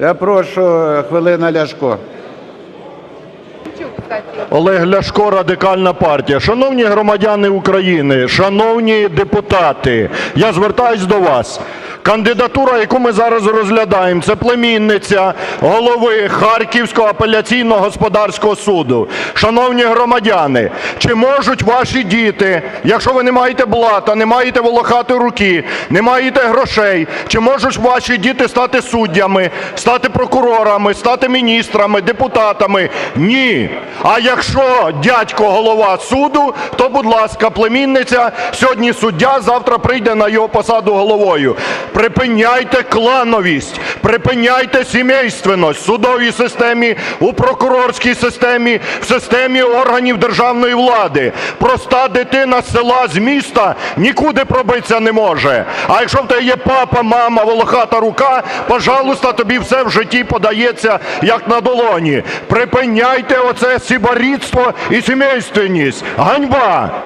Я прошу е, хвилина Ляшко. Олег Ляшко, Радикальна партія. Шановні громадяни України, шановні депутати, я звертаюсь до вас. Кандидатура, яку ми зараз розглядаємо, це племінниця голови Харківського апеляційного господарського суду. Шановні громадяни, чи можуть ваші діти, якщо ви не маєте блата, не маєте волохати руки, не маєте грошей, чи можуть ваші діти стати суддями, стати прокурорами, стати міністрами, депутатами? Ні. А якщо дядько голова суду, то, будь ласка, племінниця сьогодні суддя, завтра прийде на його посаду головою. Припиняйте клановість, припиняйте сімейственність в судовій системі, у прокурорській системі, в системі органів державної влади. Проста дитина з села, з міста нікуди пробитися не може. А якщо в тебе є папа, мама, волохата рука, пожалуйста, тобі все в житті подається як на долоні. Припиняйте оце сібарітство і сімейственність. Ганьба!